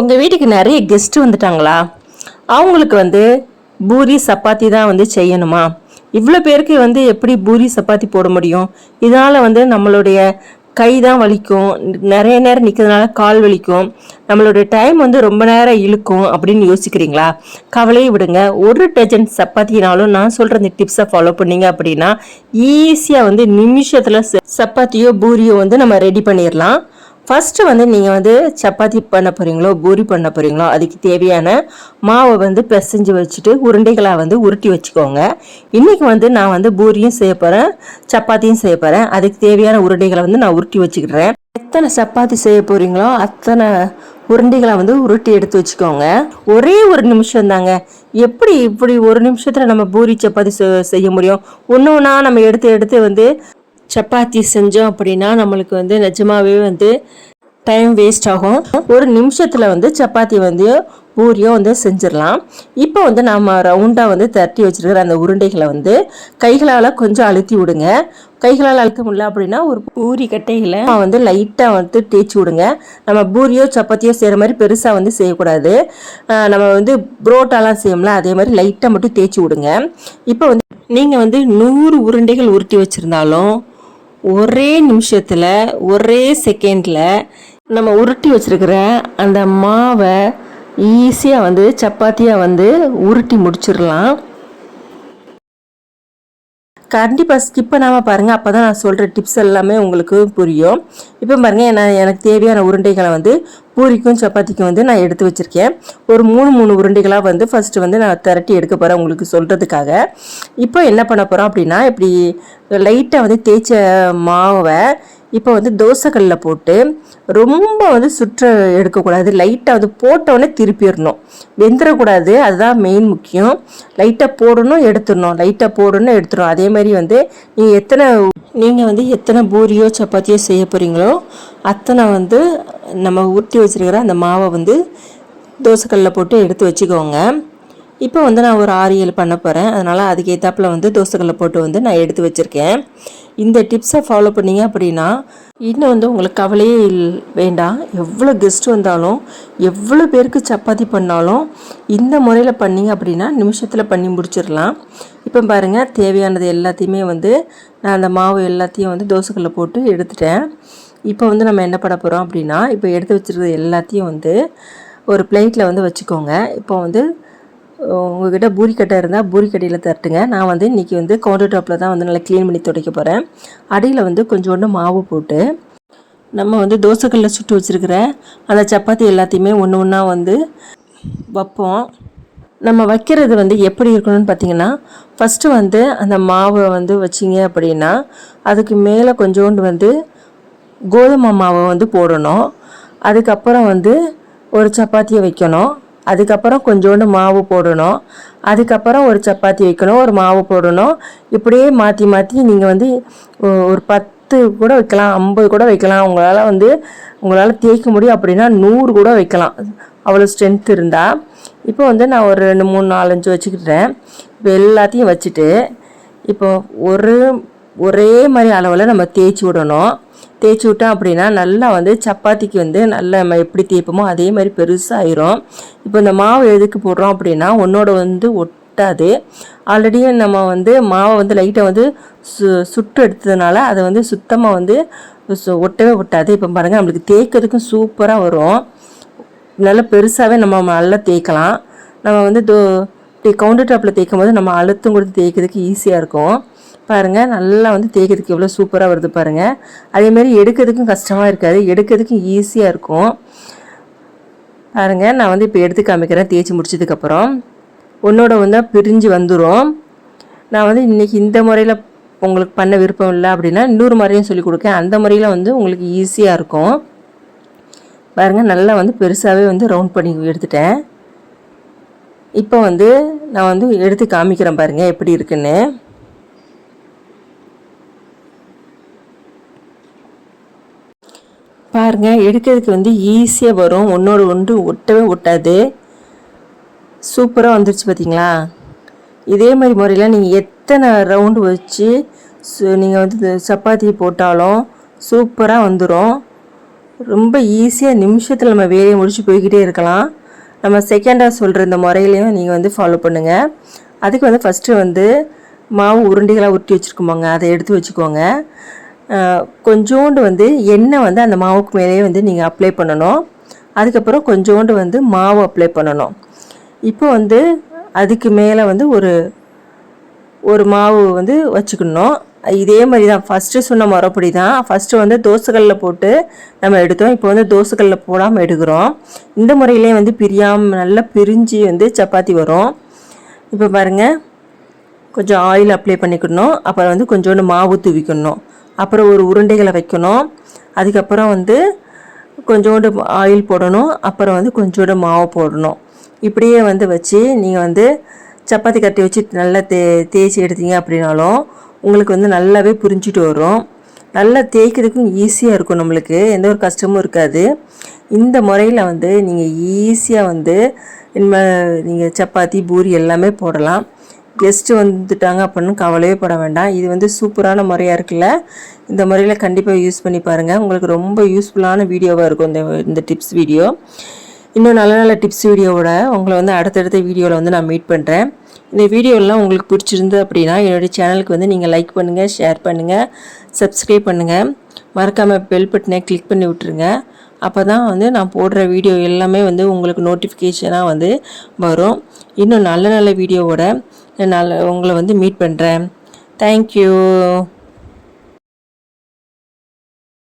உங்கள் வீட்டுக்கு நிறைய கெஸ்ட்டு வந்துட்டாங்களா? அவங்களுக்கு வந்து பூரி சப்பாத்தி தான் வந்து செய்யணுமா? இவ்வளோ பேருக்கு வந்து எப்படி பூரி சப்பாத்தி போட முடியும்? இதனால் வந்து நம்மளுடைய கை தான் வலிக்கும். நிறைய நேரம் நிற்கிறதுனால கால் வலிக்கும். நம்மளுடைய டைம் வந்து ரொம்ப நேரம் இழுக்கும் அப்படின்னு யோசிக்கிறீங்களா? கவலையை விடுங்க. ஒரு டஜன் சப்பாத்தினாலும் நான் சொல்கிற இந்த டிப்ஸை ஃபாலோ பண்ணீங்க அப்படின்னா ஈஸியாக வந்து நிமிஷத்தில் சப்பாத்தியோ பூரியோ வந்து நம்ம ரெடி பண்ணிடலாம் ஃபஸ்ட்டு வந்து நீங்கள் வந்து சப்பாத்தி பண்ண போகிறீங்களோ பூரி பண்ண போகிறீங்களோ அதுக்கு தேவையான மாவை வந்து பிசைஞ்சு வச்சுட்டு உருண்டைகளாக வந்து உருட்டி வச்சுக்கோங்க. இன்றைக்கி வந்து நான் வந்து பூரியும் செய்ய போகிறேன் சப்பாத்தியும் செய்ய போகிறேன் அதுக்கு தேவையான உருண்டைகளை வந்து நான் உருட்டி வச்சுக்கிடுறேன் எத்தனை சப்பாத்தி செய்ய போகிறீங்களோ அத்தனை உருண்டைகளை வந்து உருட்டி எடுத்து வச்சுக்கோங்க. ஒரே ஒரு நிமிஷம் தாங்க. எப்படி இப்படி ஒரு நிமிஷத்தில் நம்ம பூரி சப்பாத்தி செய்ய முடியும்? ஒன்று ஒன்றா நம்ம எடுத்து எடுத்து வந்து சப்பாத்தி செஞ்சோம் அப்படின்னா நம்மளுக்கு வந்து நிஜமாகவே வந்து டைம் வேஸ்ட் ஆகும். ஒரு நிமிஷத்தில் வந்து சப்பாத்தி வந்து பூரியோ வந்து செஞ்சிடலாம். இப்போ வந்து நம்ம ரவுண்டாக வந்து தட்டி வச்சுருக்கிற அந்த உருண்டைகளை வந்து கைகளால் கொஞ்சம் அழுத்தி விடுங்க. கைகளால் அழுத்த முடியல அப்படின்னா ஒரு பூரி கட்டைகளை வந்து லைட்டாக வந்து தேய்ச்சி விடுங்க. நம்ம பூரியோ சப்பாத்தியோ செய்கிற மாதிரி பெருசாக வந்து செய்யக்கூடாது. நம்ம வந்து புரோட்டாலாம் செய்யோம்ல அதே மாதிரி லைட்டாக மட்டும் தேய்ச்சி விடுங்க. இப்போ வந்து நீங்கள் வந்து நூறு உருண்டைகள் உருட்டி வச்சுருந்தாலும் ஒரே நிமிஷத்தில் ஒரே செகண்டில் நம்ம உருட்டி வச்சுருக்கிற அந்த மாவை ஈஸியாக வந்து சப்பாத்தியாக வந்து உருட்டி முடிச்சிடலாம். கண்டிப்பாக ஸ்கிப் பண்ணாமல் பாருங்கள் அப்போ தான் நான் சொல்கிற டிப்ஸ் எல்லாமே உங்களுக்கு புரியும். இப்போ பாருங்கள் நான் எனக்கு தேவையான உருண்டைகளை வந்து பூரிக்கும் சப்பாத்திக்கும் வந்து நான் எடுத்து வச்சுருக்கேன். ஒரு மூணு மூணு உருண்டைகளாக வந்து ஃபஸ்ட்டு வந்து நான் திரட்டி எடுக்க போகிறேன் உங்களுக்கு சொல்கிறதுக்காக இப்போ என்ன பண்ண போகிறோம் அப்படின்னா இப்படி லைட்டாக வந்து தேய்ச்ச மாவை இப்போ வந்து தோசைக்கல்லில் போட்டு ரொம்ப வந்து சுற்ற எடுக்கக்கூடாது. லைட்டாக வந்து போட்டோடனே திருப்பிடணும். வெந்துடக்கூடாது அதுதான் மெயின் முக்கியம். லைட்டாக போடணும் எடுத்துடணும். லைட்டாக போடணும் எடுத்துடணும். அதே மாதிரி வந்து நீங்கள் எத்தனை நீங்கள் வந்து எத்தனை பூரியோ சப்பாத்தியோ செய்ய போகிறீங்களோ அத்தனை வந்து நம்ம ஊற்றி வச்சுருக்கிற அந்த மாவை வந்து தோசைக்கல்லில் போட்டு எடுத்து வச்சுக்கோங்க. இப்போ வந்து நான் ஒரு ஆறு ஏழு பண்ண போகிறேன் அதனால் அதுக்கு ஏற்றாப்பில் வந்து தோசைக்கல்ல போட்டு வந்து நான் எடுத்து வச்சுருக்கேன். இந்த டிப்ஸை ஃபாலோ பண்ணீங்க அப்படின்னா இன்னும் வந்து உங்களுக்கு கவலையே இல் வேண்டாம். எவ்வளோ கெஸ்ட் வந்தாலும் எவ்வளோ பேருக்கு சப்பாத்தி பண்ணாலும் இந்த முறையில் பண்ணீங்க அப்படின்னா நிமிஷத்தில் பண்ணி முடிச்சிடலாம். இப்போ பாருங்கள் தேவையானது எல்லாத்தையுமே வந்து நான் அந்த மாவு எல்லாத்தையும் வந்து தோசைக்கல்ல போட்டு எடுத்துட்டேன். இப்போ வந்து நம்ம என்ன பண்ண போகிறோம் அப்படின்னா இப்போ எடுத்து வச்சிருக்கிறது எல்லாத்தையும் வந்து ஒரு பிளேட்டில் வந்து வச்சுக்கோங்க. இப்போ வந்து உங்ககிட்ட பூரிக்கட்டை இருந்தால் பூரிக்கட்டையில் தட்டுங்க. நான் வந்து இன்றைக்கி வந்து கவுண்டர் டாப்பில் தான் வந்து நல்லா க்ளீன் பண்ணி துடைக்க போகிறேன் அடியில் வந்து கொஞ்சோண்டு மாவு போட்டு நம்ம வந்து தோசைக்கல்லில் சுட்டு வச்சுருக்கிற அந்த சப்பாத்தி எல்லாத்தையுமே ஒன்று ஒன்றா வந்து வைப்போம். நம்ம வைக்கிறது வந்து எப்படி இருக்கணும்னு பார்த்தீங்கன்னா ஃபஸ்ட்டு வந்து அந்த மாவை வந்து வச்சிங்க அப்படின்னா அதுக்கு மேலே கொஞ்சோண்டு வந்து கோதுமை மாவை வந்து போடணும். அதுக்கப்புறம் வந்து ஒரு சப்பாத்தியை வைக்கணும். அதுக்கப்புறம் கொஞ்சோண்டு மாவு போடணும். அதுக்கப்புறம் ஒரு சப்பாத்தி வைக்கணும். ஒரு மாவு போடணும். இப்படியே மாற்றி மாற்றி நீங்கள் வந்து ஒரு பத்து கூட வைக்கலாம். ஐம்பது கூட வைக்கலாம். உங்களால் வந்து உங்களால் தேய்க்க முடியும் அப்படின்னா நூறு கூட வைக்கலாம். அவ்வளோ ஸ்ட்ரென்த் இருந்தால் இப்போ வந்து நான் ஒரு ரெண்டு மூணு நாலஞ்சு வச்சுக்கிட்டேன். இப்போ எல்லாத்தையும் வச்சுட்டு இப்போ ஒரு ஒரே மாதிரி அளவில் நம்ம தேய்ச்சி விடணும். தேய்ச்சி விட்டோம் அப்படின்னா நல்லா வந்து சப்பாத்திக்கு வந்து நல்லா நம்ம எப்படி தேய்ப்போமோ அதே மாதிரி பெருசாகிரும் இப்போ இந்த மாவு எதுக்கு போடுறோம் அப்படின்னா உன்னோட வந்து ஒட்டாது. ஆல்ரெடி நம்ம வந்து மாவை வந்து லைட்டாக வந்து சு சுட்டு எடுத்ததுனால அதை வந்து சுத்தமாக வந்து சு- ஒட்டவே ஒட்டாது. இப்போ பாருங்கள் நம்மளுக்கு தேய்க்கிறதுக்கும் சூப்பராக வரும். நல்லா பெருசாகவே நம்ம நல்லா தேய்க்கலாம். நம்ம வந்து தோ கவுண்டர் டாப்பில் தேய்க்கும் போது நம்ம அழுத்தம் கொடுத்து தேய்க்கிறதுக்கு ஈஸியாக இருக்கும். பாருங்கள் நல்லா வந்து தேய்க்கிறதுக்கு எவ்வளோ சூப்பராக வருது பாருங்கள் அதேமாரி எடுக்கிறதுக்கும் கஷ்டமாக இருக்காது. எடுக்கிறதுக்கும் ஈஸியாக இருக்கும். பாருங்கள் நான் வந்து இப்போ எடுத்து காமிக்கிறேன். தேய்ச்சி முடிச்சதுக்கப்புறம் உன்னோட வந்து பிரிஞ்சு வந்துடும் நான் வந்து இன்றைக்கி இந்த முறையில் உங்களுக்கு பண்ண விருப்பம் இல்லை அப்படின்னா இன்னொரு முறையும் சொல்லி கொடுக்கேன். அந்த முறையில் வந்து உங்களுக்கு ஈஸியாக இருக்கும். பாருங்க நல்லா வந்து பெருசாகவே வந்து ரவுண்ட் பண்ணி எடுத்துட்டேன். இப்போ வந்து நான் வந்து எடுத்து காமிக்கிறேன் பாருங்கள் எப்படி இருக்குன்னு. பாருங்க எடுக்கிறதுக்கு வந்து ஈஸியாக வரும். ஒன்றோடு ஒன்று ஒட்டவே ஒட்டாது. சூப்பராக வந்துருச்சு பார்த்தீங்களா இதே மாதிரி முறையில் நீங்கள் எத்தனை ரவுண்டு வச்சு நீங்கள் வந்து சப்பாத்தி போட்டாலும் சூப்பராக வந்துடும் ரொம்ப ஈஸியாக நிமிஷத்தில் நம்ம வேலையை முடிச்சு போய்கிட்டே இருக்கலாம். நம்ம செகண்டாக சொல்கிற இந்த முறையிலையும் நீங்கள் வந்து ஃபாலோ பண்ணுங்கள் அதுக்கு வந்து ஃபஸ்ட்டு வந்து மாவு உருண்டைகளாக உருட்டி வச்சுருக்கோமாங்க. அதை எடுத்து வச்சுக்கோங்க. கொஞ்சோண்டு வந்து எண்ணெய் வந்து அந்த மாவுக்கு மேலேயே வந்து நீங்கள் அப்ளை பண்ணணும். அதுக்கப்புறம் கொஞ்சோண்டு வந்து மாவு அப்ளை பண்ணணும். இப்போ வந்து அதுக்கு மேலே வந்து ஒரு ஒரு மாவு வந்து வச்சுக்கணும். இதே மாதிரி தான் ஃபஸ்ட்டு சொன்ன முறைப்படி தான் ஃபஸ்ட்டு வந்து தோசைக்கல்லில் போட்டு நம்ம எடுத்தோம். இப்போ வந்து தோசைக்கல்லில் போடாமல் எடுக்கிறோம். இந்த முறையிலே வந்து பிரியாமல் நல்லா பிரிஞ்சு வந்து சப்பாத்தி வரும். இப்போ பாருங்கள் கொஞ்சம் ஆயில் அப்ளை பண்ணிக்கணும். அப்புறம் வந்து கொஞ்சோண்டு மாவு தூவிக்கணும். அப்புறம் ஒரு உருண்டைகளை வைக்கணும். அதுக்கப்புறம் வந்து கொஞ்சோண்டு ஆயில் போடணும். அப்புறம் வந்து கொஞ்சோண்டு மாவு போடணும். இப்படியே வந்து வச்சு நீங்கள் வந்து சப்பாத்தி கட்டி வச்சு நல்லா தே தேய்ச்சி எடுத்தீங்க அப்படின்னாலும் உங்களுக்கு வந்து நல்லாவே புரிஞ்சிட்டு வரும். நல்லா தேய்க்கிறதுக்கும் ஈஸியாக இருக்கும் நம்மளுக்கு. எந்த ஒரு கஷ்டமும் இருக்காது. இந்த முறையில் வந்து நீங்கள் ஈஸியாக வந்து இனிமேல் நீங்கள் சப்பாத்தி பூரி எல்லாமே போடலாம். கெஸ்ட்டு வந்துட்டாங்க அப்படின்னு கவலையே பட வேண்டாம். இது வந்து சூப்பரான முறையாக இருக்குல்ல? இந்த முறையில் கண்டிப்பாக யூஸ் பண்ணி பாருங்கள் உங்களுக்கு ரொம்ப யூஸ்ஃபுல்லான வீடியோவாக இருக்கும் இந்த இந்த டிப்ஸ் வீடியோ. இன்னும் நல்ல நல்ல டிப்ஸ் வீடியோவோட உங்களை வந்து அடுத்தடுத்த வீடியோவில் வந்து நான் மீட் பண்ணுறேன் இந்த வீடியோலாம் உங்களுக்கு பிடிச்சிருந்து அப்படின்னா என்னுடைய சேனலுக்கு வந்து நீங்கள் லைக் பண்ணுங்கள் ஷேர் பண்ணுங்கள் சப்ஸ்கிரைப் பண்ணுங்கள் மறக்காமல் பெல் பட்டனை கிளிக் பண்ணி விட்ருங்க அப்போ தான் வந்து நான் போடுற வீடியோ எல்லாமே வந்து உங்களுக்கு நோட்டிஃபிகேஷனாக வந்து வரும். இன்னும் நல்ல நல்ல வீடியோவோட நான் உங்களை வந்து மீட் பண்ணுறேன் தேங்க்யூ